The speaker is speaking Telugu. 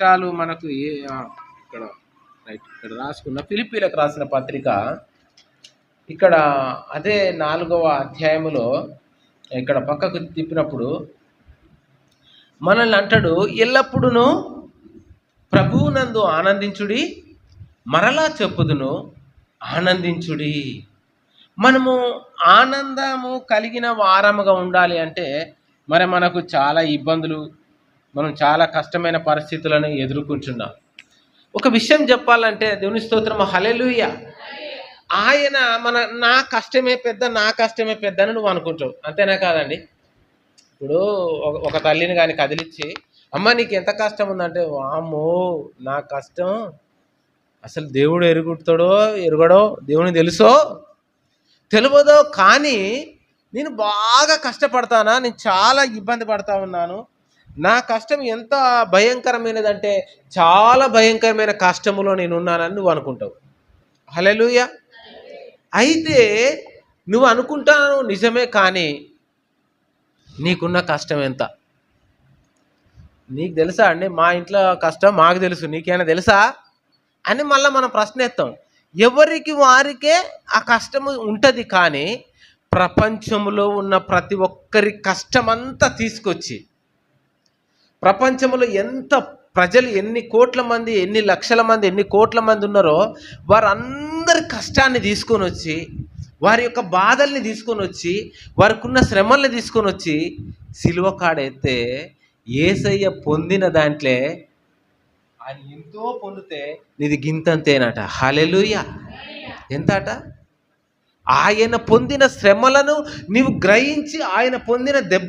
కష్టాలు మనకు ఏ ఇక్కడ రైట్ ఇక్కడ రాసుకున్న ఫిలిపీలకు రాసిన పత్రిక ఇక్కడ అదే నాలుగవ అధ్యాయములో ఇక్కడ పక్కకు తిప్పినప్పుడు మనల్ని అంటాడు ఎల్లప్పుడూ ప్రభువునందు ఆనందించుడి మరలా చెప్పుదును ఆనందించుడి. మనము ఆనందము కలిగిన వారముగా ఉండాలి అంటే మరి మనకు చాలా ఇబ్బందులు మనం చాలా కష్టమైన పరిస్థితులను ఎదుర్కొంటున్నాం. ఒక విషయం చెప్పాలంటే దేవుని స్తోత్రం హలెలుయ ఆయన మన నా కష్టమే పెద్ద నా కష్టమే పెద్ద అని నువ్వు అనుకుంటావు. అంతేనా కాదండి? ఇప్పుడు ఒక- తల్లిని కానీ కదిలిచ్చి అమ్మ నీకు ఎంత కష్టం ఉందంటే వామ్మో నా కష్టం. అసలు దేవుడు ఎరుగుతాడో ఎరుగడో దేవుని తెలుసో? తెలియదో కానీ నేను బాగా కష్టపడతానా? నేను చాలా ఇబ్బంది పడతా ఉన్నాను. నా కష్టం ఎంత భయంకరమైనదంటే చాలా భయంకరమైన కష్టములో నేను ఉన్నానని నువ్వు అనుకుంటావు. హలెలుయ అయితే నువ్వు అనుకుంటాను నిజమే కానీ నీకున్న కష్టం ఎంత? నీకు తెలుసా అండి మా ఇంట్లో కష్టం మాకు తెలుసు నీకేమైనా తెలుసా? అని మళ్ళీ మనం ప్రశ్న ఎత్తాం ఎవరికి వారికే ఆ కష్టం ఉంటుంది కానీ ప్రపంచంలో ఉన్న ప్రతి ఒక్కరి కష్టమంతా తీసుకొచ్చి ప్రపంచంలో ఎంత ప్రజలు ఎన్ని కోట్ల మంది ఎన్ని లక్షల మంది ఎన్ని కోట్ల మంది ఉన్నారో వారందరి కష్టాన్ని తీసుకొని వచ్చి వారి యొక్క బాధల్ని తీసుకొని వచ్చి వారికి ఉన్న శ్రమల్ని తీసుకొని వచ్చి సిలువ కాడైతే ఏసయ్య పొందిన దాంట్లో ఆయన ఎంతో పొందితే నీది గింతంతేనట. హలెలుయ ఎంత అట ఆయన పొందిన శ్రమలను నీవు గ్రహించి ఆయన పొందిన దెబ్బ